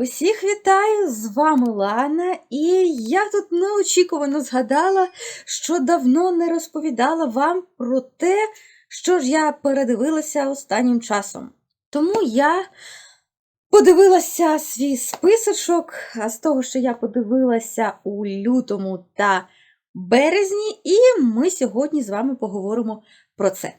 Усіх вітаю! З вами Лана, і я тут неочікувано згадала, що давно не розповідала вам про те, що ж я передивилася останнім часом. Тому я подивилася свій списочок, з того, що я подивилася у лютому та березні, і ми сьогодні з вами поговоримо про це.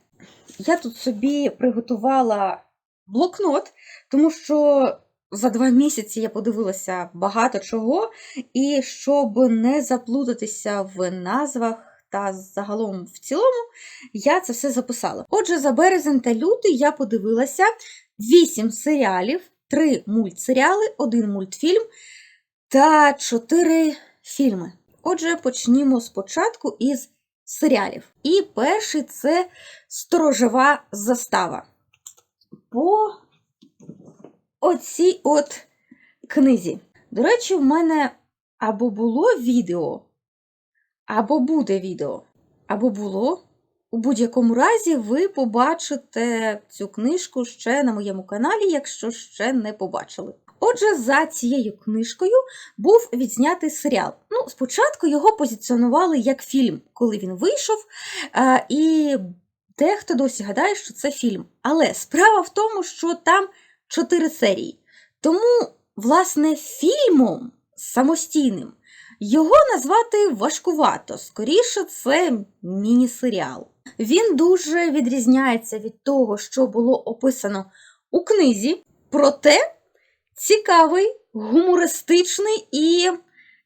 Я тут собі приготувала блокнот, тому що за два місяці я подивилася багато чого, і щоб не заплутатися в назвах та загалом в цілому, я це все записала. Отже, за березень та лютий я подивилася 8 серіалів, 3 мультсеріали, 1 мультфільм та 4 фільми. Отже, почнімо спочатку із серіалів. І перший це Сторожова застава. По оцій от книзі. До речі, в мене або було відео, або буде відео, або було. У будь-якому разі, ви побачите цю книжку ще на моєму каналі, якщо ще не побачили. Отже, за цією книжкою був відзнятий серіал. Ну, спочатку його позиціонували як фільм, коли він вийшов, і дехто досі гадає, що це фільм. Але справа в тому, що там чотири серії. Тому, власне, фільмом самостійним його назвати важкувато. Скоріше, це міні-серіал. Він дуже відрізняється від того, що було описано у книзі, проте цікавий, гумористичний і.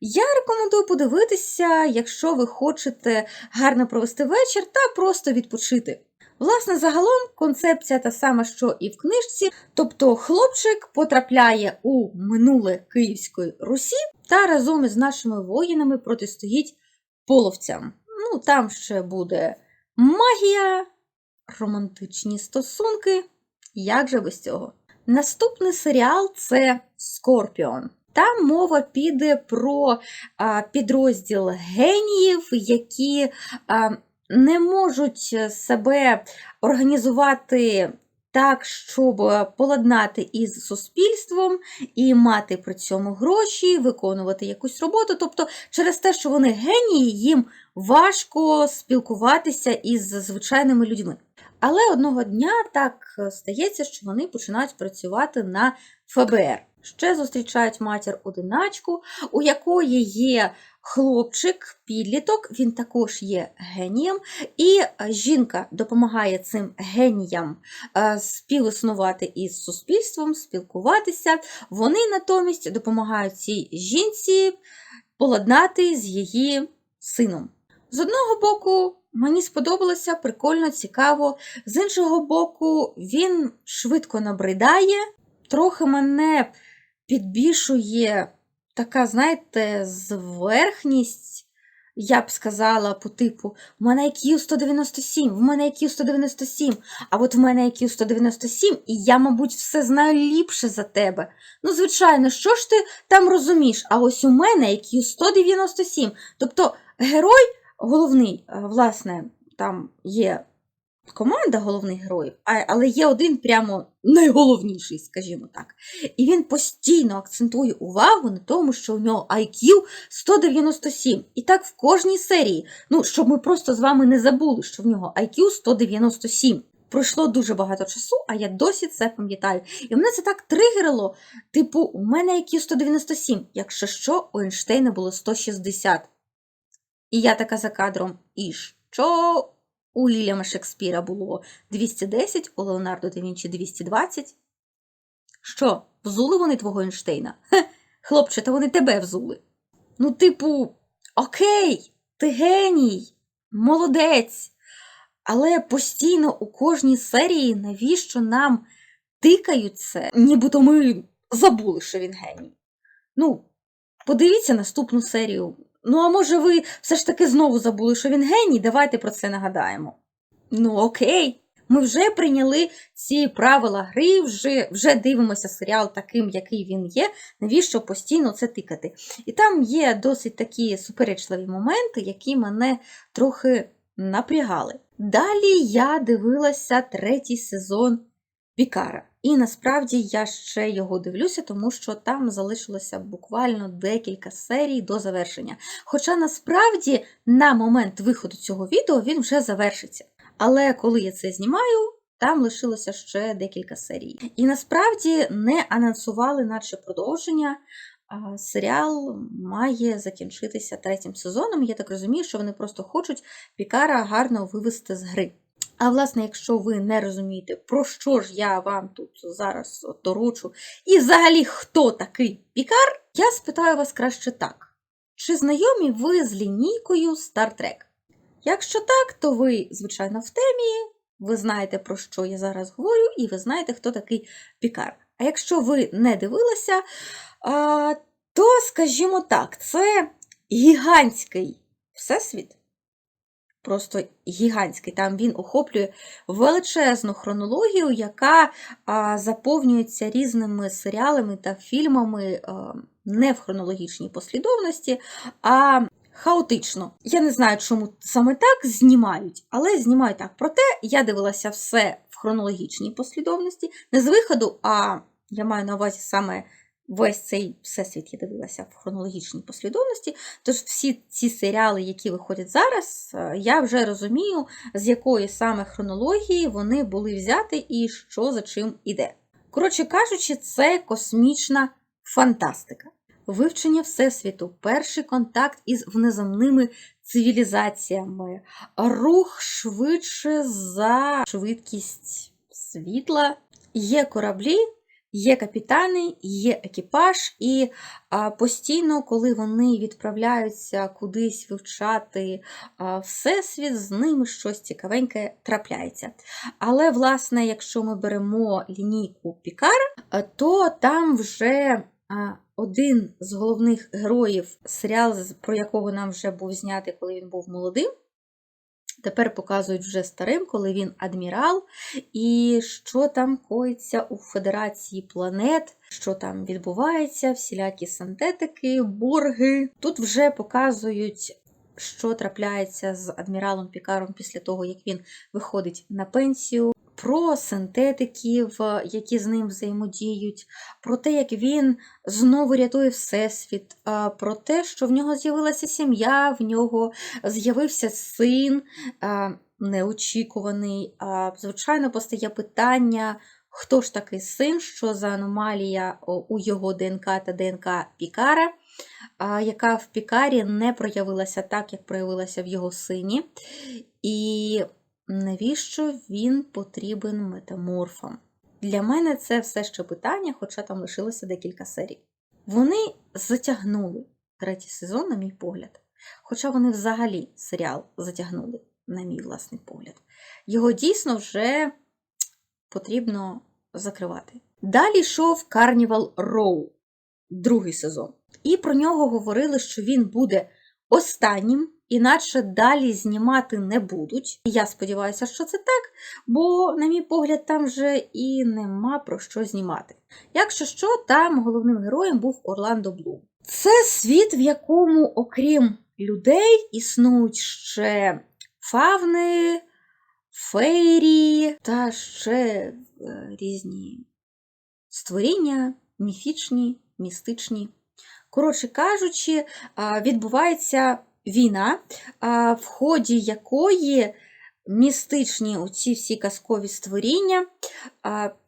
Я рекомендую подивитися, якщо ви хочете гарно провести вечір та просто відпочити. Власне, загалом концепція та сама, що і в книжці, тобто хлопчик потрапляє у минуле Київської Русі та разом із нашими воїнами протистоїть половцям. Ну, там ще буде магія, романтичні стосунки. Як же без цього? Наступний серіал це Скорпіон. Там мова піде про підрозділ геніїв, які не можуть себе організувати так, щоб поладнати із суспільством і мати при цьому гроші, виконувати якусь роботу. Тобто, через те, що вони генії, їм важко спілкуватися із звичайними людьми. Але одного дня так стається, що вони починають працювати на ФБР. Ще зустрічають матір одиначку, у якої є хлопчик, підліток, він також є генієм, і жінка допомагає цим геніям співіснувати із суспільством, спілкуватися. Вони натомість допомагають цій жінці поладнати з її сином. З одного боку, мені сподобалося прикольно, цікаво, з іншого боку, він швидко набридає, трохи мене підбільшує така, знаєте, зверхність, я б сказала, по типу, в мене IQ 197, в мене IQ 197, а от в мене IQ 197, і я, мабуть, все знаю ліпше за тебе. Ну, звичайно, що ж ти там розумієш? А ось у мене IQ 197. Тобто герой головний, власне, там є команда головних героїв, але є один прямо найголовніший, скажімо так. І він постійно акцентує увагу на тому, що у нього IQ 197. І так в кожній серії. Ну, щоб ми просто з вами не забули, що в нього IQ 197. Пройшло дуже багато часу, а я досі це пам'ятаю. І мене це так тригерило. Типу, у мене IQ 197, якщо що, у Ейнштейна було 160. І я така за кадром, і що? У Ліліама Шекспіра було 210, у Леонардо да Вінчі 220. Що, взули вони твого Ейнштейна? Хе, хлопче, та вони тебе взули. Ну, типу, окей, ти геній, молодець. Але постійно у кожній серії навіщо нам тикають це, нібито ми забули, що він геній. Ну, подивіться наступну серію. Ну, а може, ви все ж таки знову забули, що він геній? Давайте про це нагадаємо. Ну, окей, ми вже прийняли ці правила гри, вже вже дивимося серіал таким, який він є, навіщо постійно це тикати. І там є досить такі суперечливі моменти, які мене трохи напрягали. Далі я дивилася третій сезон Пікара. І насправді я ще його дивлюся, тому що там залишилося буквально декілька серій до завершення. Хоча насправді на момент виходу цього відео він вже завершиться. Але коли я це знімаю, там лишилося ще декілька серій. І насправді не анонсували наче продовження. А серіал має закінчитися третім сезоном. Я так розумію, що вони просто хочуть Пікара гарно вивести з гри. А власне, якщо ви не розумієте, про що ж я вам тут зараз торочу, і взагалі хто такий Пікар, я спитаю вас краще так: чи знайомі ви з лінійкою Star Trek? Якщо так, то ви, звичайно, в темі, ви знаєте, про що я зараз говорю, і ви знаєте, хто такий Пікар. А якщо ви не дивилися, то, скажімо так, це гігантський всесвіт. Просто гігантський. Там він охоплює величезну хронологію, яка заповнюється різними серіалами та фільмами не в хронологічній послідовності, а хаотично. Я не знаю, чому саме так знімають, але знімають так. Проте я дивилася все в хронологічній послідовності, не з виходу, а я маю на увазі саме весь цей всесвіт я дивилася в хронологічній послідовності. Тож всі ці серіали, які виходять зараз, е, я вже розумію, з якої саме хронології вони були взяти і що за чим іде. Коротше кажучи, це космічна фантастика. Вивчення Всесвіту, перший контакт із внеземними цивілізаціями, рух швидше за швидкість світла, є кораблі, Є капітани, є екіпаж, і постійно, коли вони відправляються кудись вивчати всесвіт, з ними щось цікавеньке трапляється. Але, власне, якщо ми беремо лінійку Пікар, то там вже один з головних героїв, серіал, про якого нам вже був знятий, коли він був молодим. Тепер показують вже старим, коли він адмірал, і що там коїться у Федерації планет, що там відбувається, всілякі синтетики, борги. Тут вже показують, що трапляється з адміралом Пікаром після того, як він виходить на пенсію про синтетиків, які з ним взаємодіють, про те, як він знову рятує Всесвіт, про те, що в нього з'явилася сім'я, в нього з'явився син неочікуваний. Звичайно, постає питання. Хто ж такий син, що за аномалія у його ДНК та ДНК Пікара, яка в Пікарі не проявилася так, як проявилася в його сині. І Навіщо він потрібен метаморфам? Для мене це все ще питання, хоча там лишилося декілька серій. Вони затягнули третій сезон, на мій погляд. Хоча вони взагалі серіал затягнули, на мій власний погляд. Його дійсно вже потрібно закривати. Далі йшов Carnival Row, другий сезон. І про нього говорили, що він буде останнім іначе далі знімати не будуть. Я сподіваюся, що це так, бо, на мій погляд, там вже і нема про що знімати. Якщо що, там головним героєм був Орландо Блум. Це світ, в якому, окрім людей, існують ще фавни, фейрі та ще е, різні створіння, міфічні, містичні. Коротше кажучи, відбувається війна, в ході якої містичні оці всі казкові створіння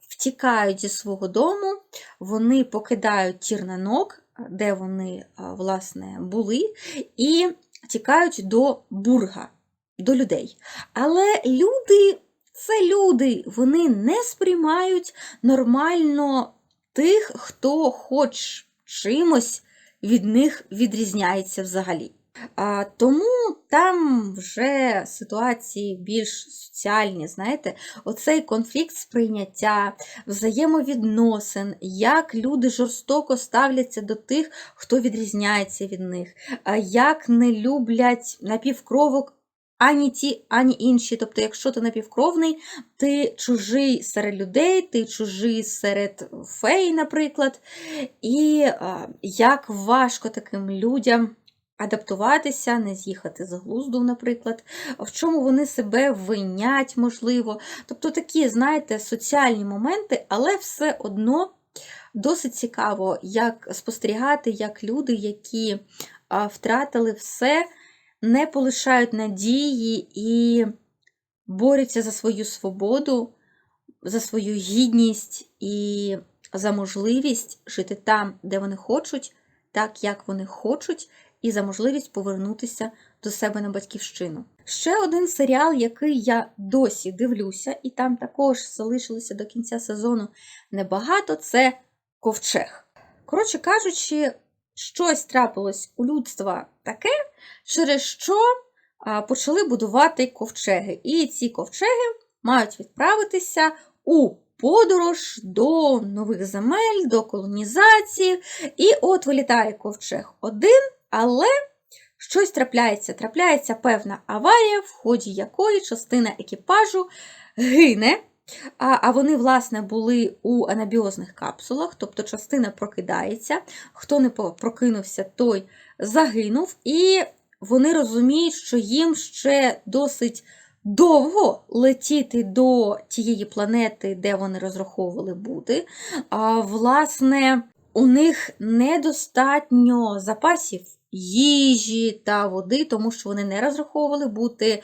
втікають зі свого дому, вони покидають тірнанок, де вони, власне, були, і тікають до бурга, до людей. Але люди. Це люди, вони не сприймають нормально тих, хто хоч чимось від них відрізняється взагалі. Тому там вже ситуації більш соціальні, знаєте, оцей конфлікт сприйняття, взаємовідносин, як люди жорстоко ставляться до тих, хто відрізняється від них, як не люблять напівкровок. Ані ті, ані інші. Тобто, якщо ти напівкровний, ти чужий серед людей, ти чужий серед фей, наприклад. І як важко таким людям адаптуватися, не з'їхати з глузду, наприклад, в чому вони себе винять, можливо. Тобто такі, знаєте, соціальні моменти, але все одно досить цікаво, як спостерігати, як люди, які втратили все, не полишають надії і борються за свою свободу, за свою гідність і за можливість жити там, де вони хочуть, так як вони хочуть, і за можливість повернутися до себе на батьківщину. Ще один серіал, який я досі дивлюся, і там також залишилося до кінця сезону небагато, це ковчег. Коротше кажучи, щось трапилось у людства таке, через що почали будувати ковчеги. І ці ковчеги мають відправитися у подорож до нових земель, до колонізації. І от вилітає ковчег один, але щось трапляється. Трапляється певна аварія, в ході якої частина екіпажу гине. А, а вони, власне, були у анабіозних капсулах, тобто частина прокидається. Хто не прокинувся, той загинув. І вони розуміють, що їм ще досить довго летіти до тієї планети, де вони розраховували бути. А, власне, у них недостатньо запасів їжі та води, тому що вони не розраховували бути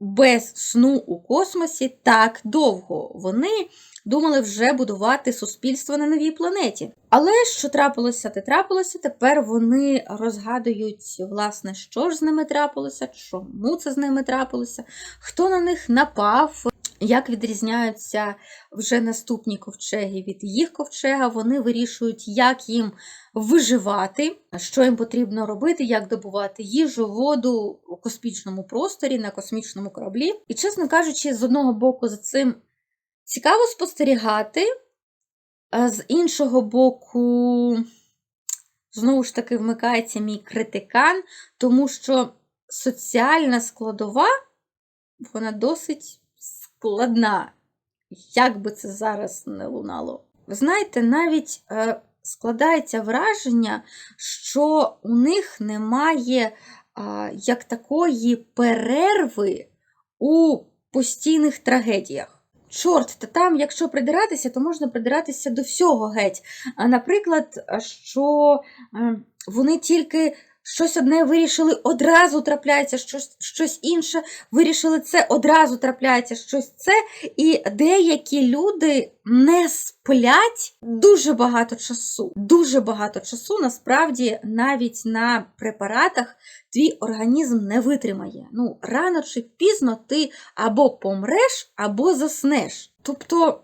без сну у космосі так довго. Вони думали вже будувати суспільство на новій планеті. Але що трапилося, те трапилося. Тепер вони розгадують, власне, що ж з ними трапилося, чому це з ними трапилося, хто на них напав. Як відрізняються вже наступні ковчеги від їх ковчега, вони вирішують, як їм виживати, що їм потрібно робити, як добувати їжу, воду у космічному просторі, на космічному кораблі. І, чесно кажучи, з одного боку, за цим цікаво спостерігати, а з іншого боку, знову ж таки, вмикається мій критикан, тому що соціальна складова, вона досить складна, як би це зараз не лунало. Ви знаєте, навіть е, складається враження, що у них немає а, як такої перерви у постійних трагедіях. Чорт, та там, якщо придиратися, то можна придиратися до всього геть. А, наприклад, що е, вони тільки щось одне вирішили, одразу трапляється, щось, щось інше вирішили це, одразу трапляється щось це. І деякі люди не сплять дуже багато часу. Дуже багато часу насправді навіть на препаратах твій організм не витримає. Ну, рано чи пізно ти або помреш, або заснеш. Тобто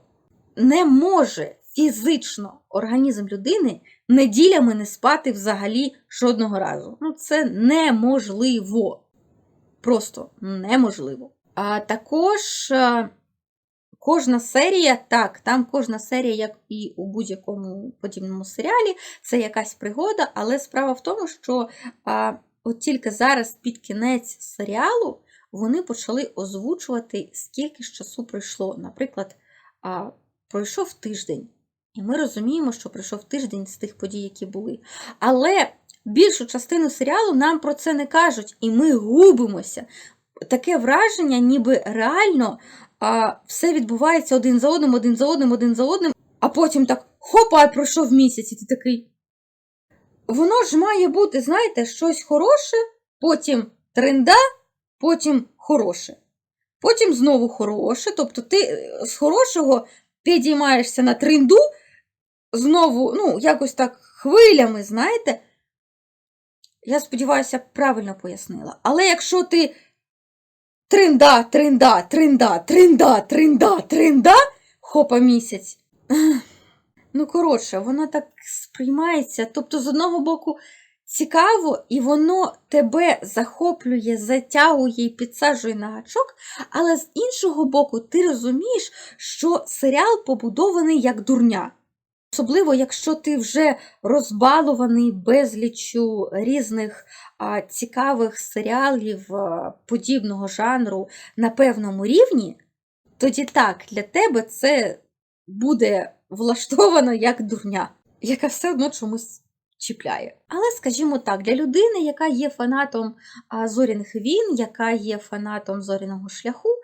не може фізично організм людини неділями не спати взагалі жодного разу. Ну, це неможливо. Просто неможливо. А також е, кожна серія, так, там кожна серія, як і у будь-якому подібному серіалі, це якась пригода, але справа в тому, що а, от тільки зараз під кінець серіалу вони почали озвучувати, скільки ж часу пройшло. Наприклад, а, пройшов тиждень. І ми розуміємо, що пройшов тиждень з тих подій, які були. Але більшу частину серіалу нам про це не кажуть, і ми губимося. Таке враження, ніби реально а, все відбувається один за одним, один за одним, один за одним, а потім так хопа, пройшов місяць, і ти такий. Воно ж має бути, знаєте, щось хороше, потім тренда, потім хороше. Потім знову хороше. Тобто ти з хорошого підіймаєшся на тренду, знову, ну, якось так хвилями, знаєте. Я сподіваюся, правильно пояснила. Але якщо ти тринда, тринда, тринда, тринда, тринда, тринда, хопа місяць. Ну, коротше, воно так сприймається. Тобто, з одного боку, цікаво, і воно тебе захоплює, затягує і підсаджує на гачок, але з іншого боку, ти розумієш, що серіал побудований як дурня. Особливо, якщо ти вже розбалований безліччю різних а, цікавих серіалів а, подібного жанру на певному рівні, тоді так, для тебе це буде влаштовано як дурня, яка все одно чомусь чіпляє. Але, скажімо так, для людини, яка є фанатом а, зоряних війн, яка є фанатом зоряного шляху, е,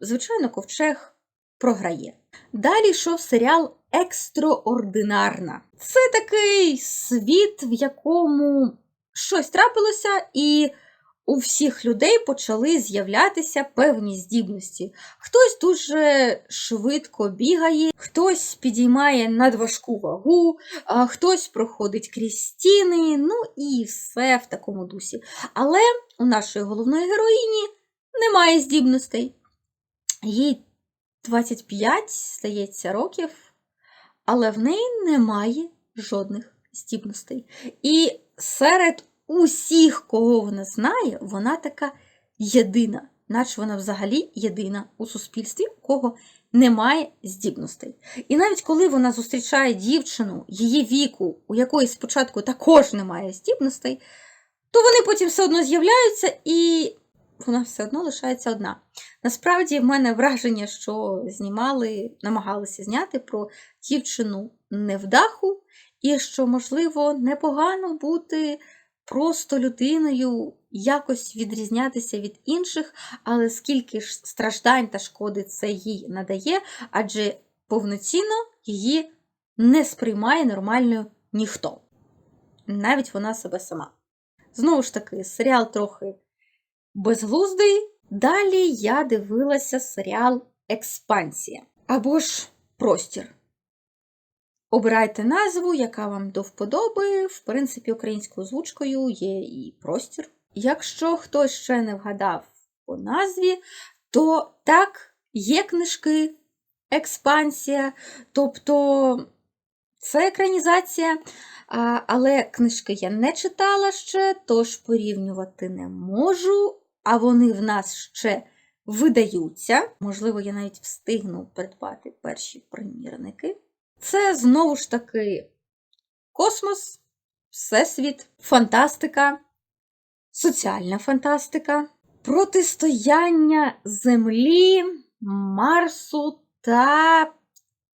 звичайно, ковчег програє. Далі йшов серіал Екстраординарна. Це такий світ, в якому щось трапилося, і у всіх людей почали з'являтися певні здібності. Хтось дуже швидко бігає, хтось підіймає надважку вагу, хтось проходить крізь стіни, ну і все в такому дусі. Але у нашої головної героїні немає здібностей. Їй 25, здається, років, але в неї немає жодних здібностей. І серед усіх, кого вона знає, вона така єдина, наче вона взагалі єдина у суспільстві, у кого немає здібностей. І навіть коли вона зустрічає дівчину її віку, у якої спочатку також немає здібностей, то вони потім все одно з'являються і вона все одно лишається одна. Насправді, в мене враження, що знімали, намагалися зняти про дівчину невдаху, і що, можливо, непогано бути просто людиною, якось відрізнятися від інших, але скільки ж страждань та шкоди це їй надає, адже повноцінно її не сприймає нормальною ніхто. Навіть вона себе сама. Знову ж таки, серіал трохи безглуздий. Далі я дивилася серіал Експансія або ж Простір. Обирайте назву, яка вам до вподоби. В принципі, українською озвучкою є і простір. Якщо хтось ще не вгадав по назві, то так, є книжки, експансія, тобто це екранізація, але книжки я не читала ще, тож порівнювати не можу, а вони в нас ще видаються. Можливо, я навіть встигну придбати перші примірники. Це знову ж таки космос, всесвіт, фантастика, соціальна фантастика, протистояння Землі, Марсу та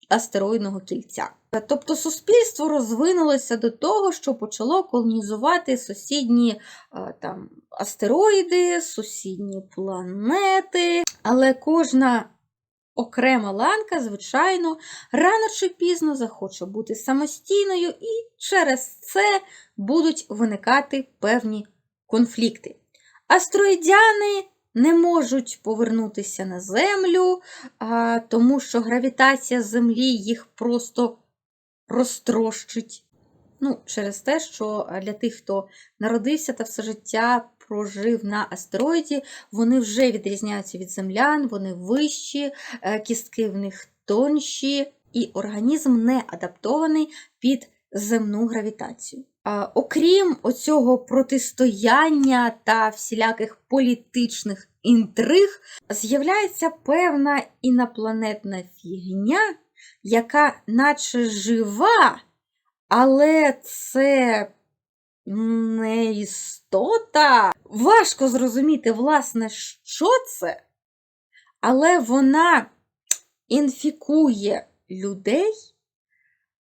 астероїдного кільця. Тобто суспільство розвинулося до того, що почало колонізувати сусідні там, астероїди, сусідні планети, але кожна окрема ланка, звичайно, рано чи пізно захоче бути самостійною, і через це будуть виникати певні конфлікти. Астероїдяни не можуть повернутися на Землю, тому що гравітація Землі їх просто розтрощить. Ну, Через те, що для тих, хто народився та все життя прожив на астероїді, вони вже відрізняються від землян, вони вищі, е, кістки в них тонші, і організм не адаптований під земну гравітацію. Окрім оцього протистояння та всіляких політичних інтриг, з'являється певна інопланетна фігня, яка наче жива, але це не істота. Важко зрозуміти, власне, що це, але вона інфікує людей,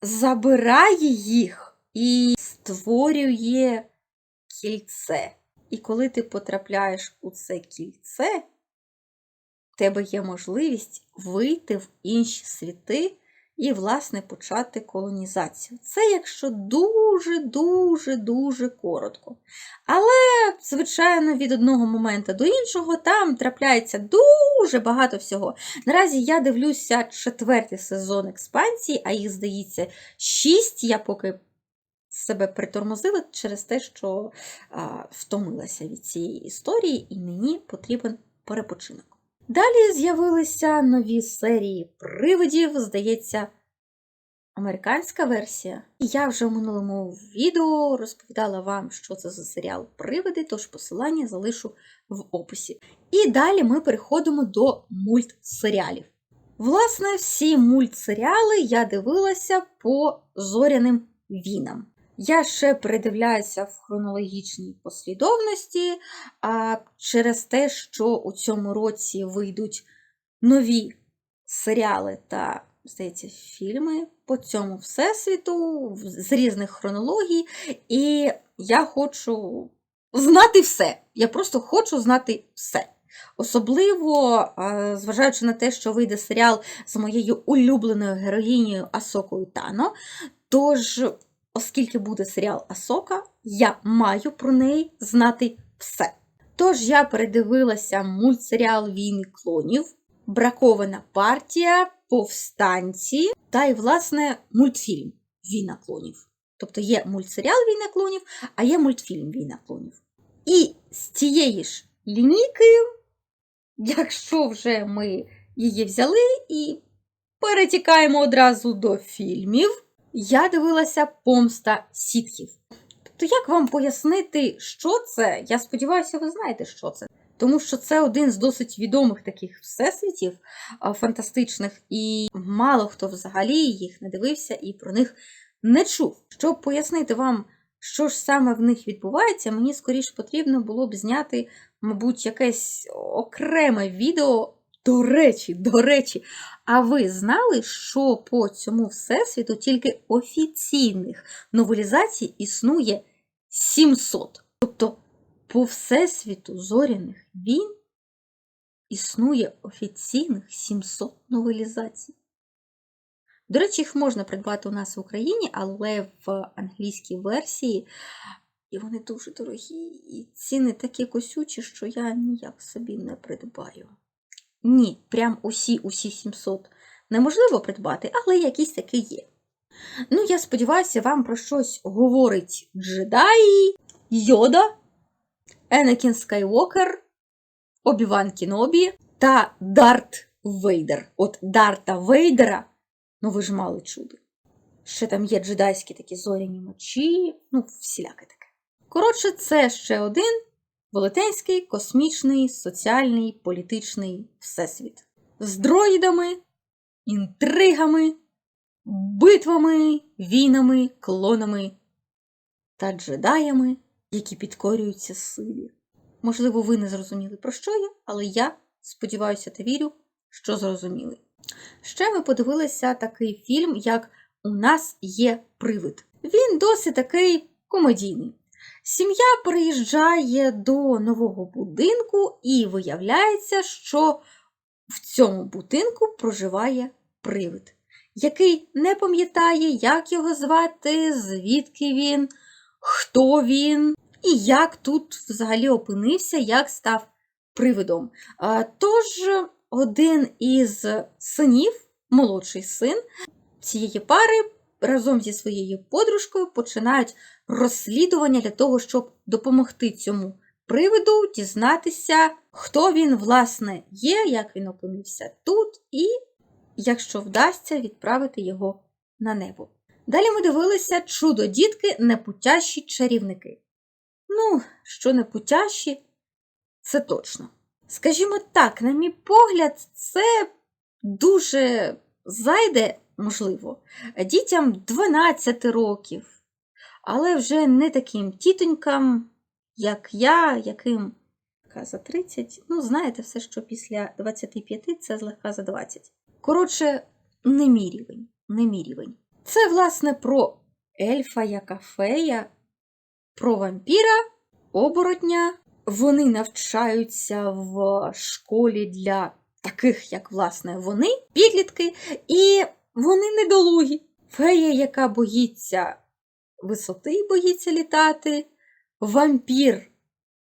забирає їх і створює кільце. І коли ти потрапляєш у це кільце, в тебе є можливість вийти в інші світи і, власне, почати колонізацію. Це якщо дуже-дуже дуже коротко. Але, звичайно, від одного моменту до іншого там трапляється дуже багато всього. Наразі я дивлюся четвертий сезон експансії, а їх, здається, шість. Я поки себе притормозила через те, що втомилася від цієї історії, і мені потрібен перепочинок. Далі з'явилися нові серії привидів, здається, американська версія. Я вже в минулому відео розповідала вам, що це за серіал Привиди, тож посилання залишу в описі. І далі ми переходимо до мультсеріалів. Власне, всі мультсеріали я дивилася по зоряним вінам. Я ще передивляюся в хронологічній послідовності, а через те, що у цьому році вийдуть нові серіали та здається, фільми по цьому всесвіту з різних хронологій, і я хочу знати все. Я просто хочу знати все. Особливо, зважаючи на те, що вийде серіал з моєю улюбленою героїнею Асокою Тано. Тож, оскільки буде серіал Асока, я маю про неї знати все. Тож я передивилася мультсеріал Війни клонів, Бракована партія, Повстанці та й, власне, мультфільм Війна клонів. Тобто є мультсеріал Війна клонів, а є мультфільм Війна клонів. І з цієї ж лінійки, якщо вже ми її взяли і перетікаємо одразу до фільмів, я дивилася Помста сітхів. Тобто, як вам пояснити, що це? Я сподіваюся, ви знаєте, що це. Тому що це один з досить відомих таких всесвітів фантастичних, і мало хто взагалі їх не дивився і про них не чув. Щоб пояснити вам, що ж саме в них відбувається, мені скоріш потрібно було б зняти, мабуть, якесь окреме відео. До речі, до речі, а ви знали, що по цьому всесвіту тільки офіційних новелізацій існує 700? Тобто по всесвіту зоряних війн існує офіційних 700 новелізацій. До речі, їх можна придбати у нас в Україні, але в англійській версії, і вони дуже дорогі, і ціни такі косючі, що я ніяк собі не придбаю. Ні, прям усі усі 700 неможливо придбати, але якісь такі є. Ну, я сподіваюся, вам про щось говорить джедаї, Йода, Енекін Скайуокер, Обіван Кінобі та Дарт Вейдер. От Дарта Вейдера, ну ви ж мали чуди. Ще там є джедайські такі зоряні мечі, ну, всіляке таке. Коротше, це ще один велетенський космічний, соціальний, політичний всесвіт. З дроїдами, інтригами, битвами, війнами, клонами та джедаями, які підкорюються силі. Можливо, ви не зрозуміли, про що я, але я сподіваюся та вірю, що зрозуміли. Ще ми подивилися такий фільм, як У нас є привид. Він досить такий комедійний. Сім'я приїжджає до нового будинку, і виявляється, що в цьому будинку проживає привид, який не пам'ятає, як його звати, звідки він, хто він і як тут взагалі опинився, як став привидом. Тож один із синів, молодший син цієї пари, разом зі своєю подружкою починають розслідування для того, щоб допомогти цьому привиду дізнатися, хто він, власне, є, як він опинився тут, і, якщо вдасться, відправити його на небо. Далі ми дивилися чудо дітки, непутящі чарівники. Ну, що непутящі, це точно. Скажімо так, на мій погляд, це дуже зайде, можливо, дітям 12 років, але вже не таким тітонькам, як я, яким за 30. Ну, знаєте, все, що після 25 це злегка за 20. Коротше, не мій рівень, не мій рівень. Це, власне, про ельфа, яка фея, про вампіра, оборотня. Вони навчаються в школі для таких, як, власне, вони, підлітки, і вони недолугі. Фея, яка боїться висоти, боїться літати, вампір,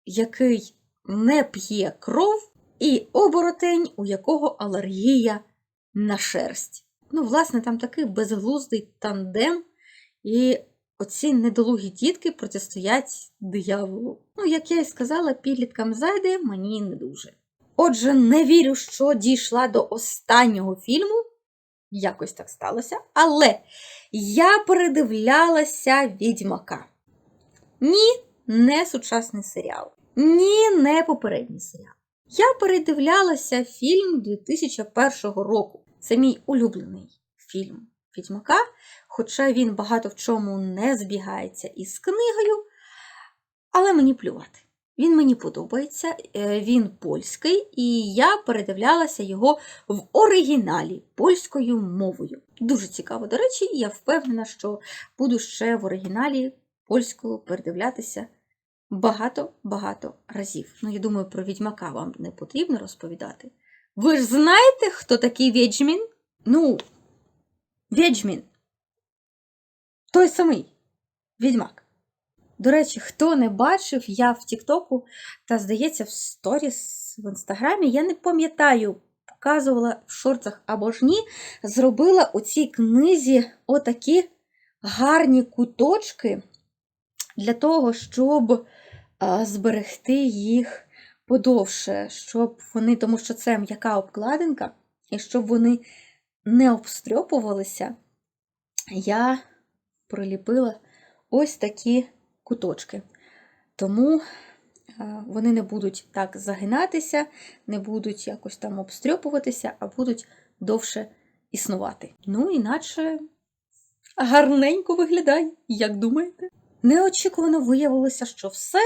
який не п'є кров, і оборотень, у якого алергія на шерсть. Ну, власне, там такий безглуздий тандем, і оці недолугі дітки протистоять дияволу. Ну, як я і сказала, підліткам зайде мені не дуже. Отже, не вірю, що дійшла до останнього фільму. Якось так сталося. Але я передивлялася відьмака. Ні, не сучасний серіал. Ні, не попередній серіал. Я передивлялася фільм 2001 року. Це мій улюблений фільм Відьмака, хоча він багато в чому не збігається із книгою, але мені плювати. Він мені подобається, е, він польський, і я передивлялася його в оригіналі польською мовою. Дуже цікаво, до речі, і я впевнена, що буду ще в оригіналі польською передивлятися багато-багато разів. Ну, я думаю, про відьмака вам не потрібно розповідати. Ви ж знаєте, хто такий відьмін? Ну, відьмін. Той самий відьмак. До речі, хто не бачив, я в Тіктоку та, здається, в сторіс в інстаграмі, я не пам'ятаю, показувала в шорцах або ж ні, зробила у цій книзі отакі гарні куточки для того, щоб зберегти їх подовше, щоб вони, тому що це м'яка обкладинка, і щоб вони не обстрьопувалися, я приліпила ось такі куточки. Тому вони не будуть так загинатися, не будуть якось там обстрьопуватися, а будуть довше існувати. Ну, іначе гарненько виглядає, як думаєте? Неочікувано виявилося, що все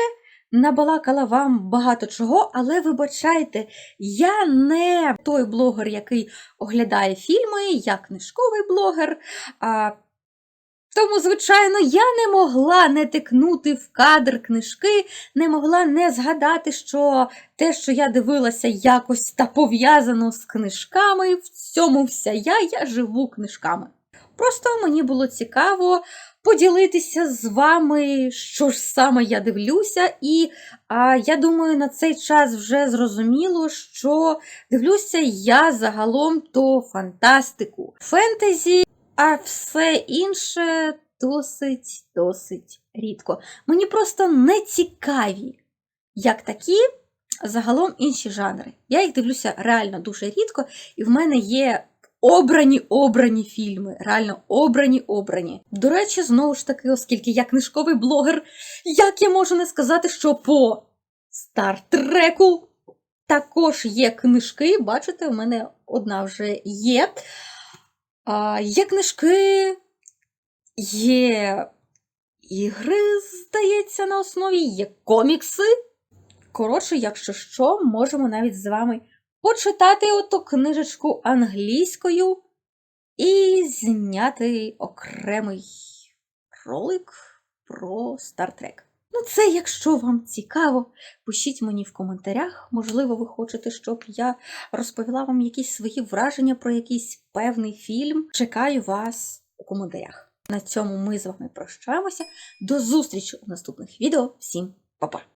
набалакала вам багато чого, але вибачайте, я не той блогер, який оглядає фільми, я книжковий блогер. А, тому, звичайно, я не могла не тикнути в кадр книжки, не могла не згадати, що те, що я дивилася якось та пов'язано з книжками, в цьому вся я, я живу книжками. Просто мені було цікаво поділитися з вами, що ж саме я дивлюся, і а, я думаю, на цей час вже зрозуміло, що дивлюся я загалом то фантастику, фентезі, а все інше досить досить рідко. Мені просто не цікаві, як такі. Загалом інші жанри. Я їх дивлюся реально дуже рідко, і в мене є обрані обрані фільми. Реально обрані обрані. До речі, знову ж таки, оскільки я книжковий блогер, як я можу не сказати, що по стартреку також є книжки. Бачите, у мене одна вже є. А, Є книжки, є ігри, здається, на основі, є комікси. Коротше, якщо що, можемо навіть з вами почитати оту книжечку англійською і зняти окремий ролик про Стартрек. Ну, це, якщо вам цікаво, пишіть мені в коментарях. Можливо, ви хочете, щоб я розповіла вам якісь свої враження про якийсь певний фільм. Чекаю вас у коментарях. На цьому ми з вами прощаємося. До зустрічі у наступних відео. Всім па-па!